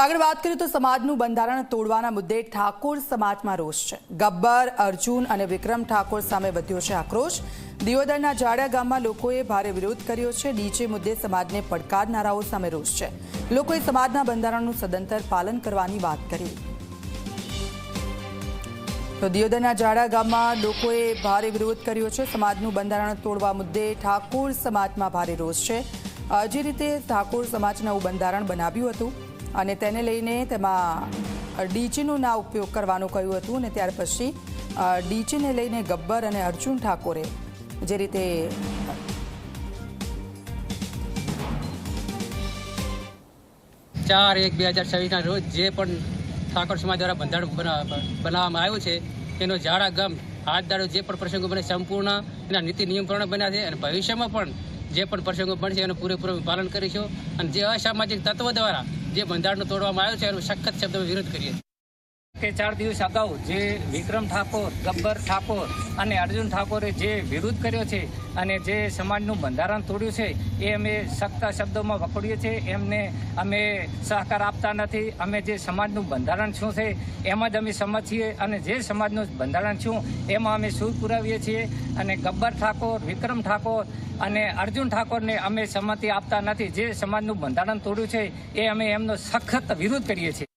આગળ વાત કરીએ તો સમાજનું બંધારણ તોડવાના મુદ્દે ઠાકોર સમાજમાં રોષ છે. ગબ્બર, અર્જુન અને વિક્રમ ઠાકોર સામે વધ્યો છે આક્રોશ. દિયોદરના જાડા ગામમાં લોકોએ ભારે વિરોધ કર્યો છે. ડીજે મુદ્દે સમાજને પડકારનારાઓ સામે રોષ છે. લોકોએ સમાજના બંધારણનું સદંતર પાલન કરવાની વાત કરી. તો દિયોદરના જાડા ગામમાં લોકોએ ભારે વિરોધ કર્યો છે. સમાજનું બંધારણ તોડવા મુદ્દે ઠાકોર સમાજમાં ભારે રોષ છે. જે રીતે ઠાકોર સમાજનું બંધારણ બનાવ્યું હતું અને તેને લઈને તેમાં ડીચીનો ના ઉપયોગ કરવાનું કહ્યું હતું અને ત્યાર પછી ડીચીને લઈને ગબ્બર અને અર્જુન ઠાકોરે જે રીતે ચાર એક બે હજાર છવ્વીસના રોજ જે પણ ઠાકોર સમાજ દ્વારા બંધારણ બનાવવામાં આવ્યું છે એનો ઝાડા ગમ, હાથ દાડો જે પણ પ્રસંગો બને સંપૂર્ણ એના નીતિ નિયમ પ્રમાણે બન્યા છે અને ભવિષ્યમાં પણ જે પણ પ્રસંગો બનશે એનું પૂરેપૂરું પાલન કરીશું અને જે અસામાજિક તત્વો દ્વારા જે બંધારણ તોડવામાં આવ્યું છે એનો સખત શબ્દમાં વિરોધ કરીએ. કે ચાર દિવસ અગાઉ જે વિક્રમ ઠાકોર, ગબ્બર ઠાકોર અને અર્જુન ઠાકોરે જે વિરોધ કર્યો છે અને જે સમાજનું બંધારણ તોડ્યું છે, એ અમે સખ્ત શબ્દોમાં વખોડીએ છીએ. એમને અમે સહકાર આપતા નથી. અમે જે સમાજનું બંધારણ શું છે, એમાં જ અમે સમજીએ અને જે સમાજનું બંધારણ શું એમાં અમે સૂર પુરાવીએ છીએ. અને ગબ્બર ઠાકોર, વિક્રમ ઠાકોર અને અર્જુન ઠાકોરને અમે સંમતિ આપતા નથી. જે સમાજનું બંધારણ તોડ્યું છે, એ અમે એમનો સખત વિરોધ કરીએ છીએ.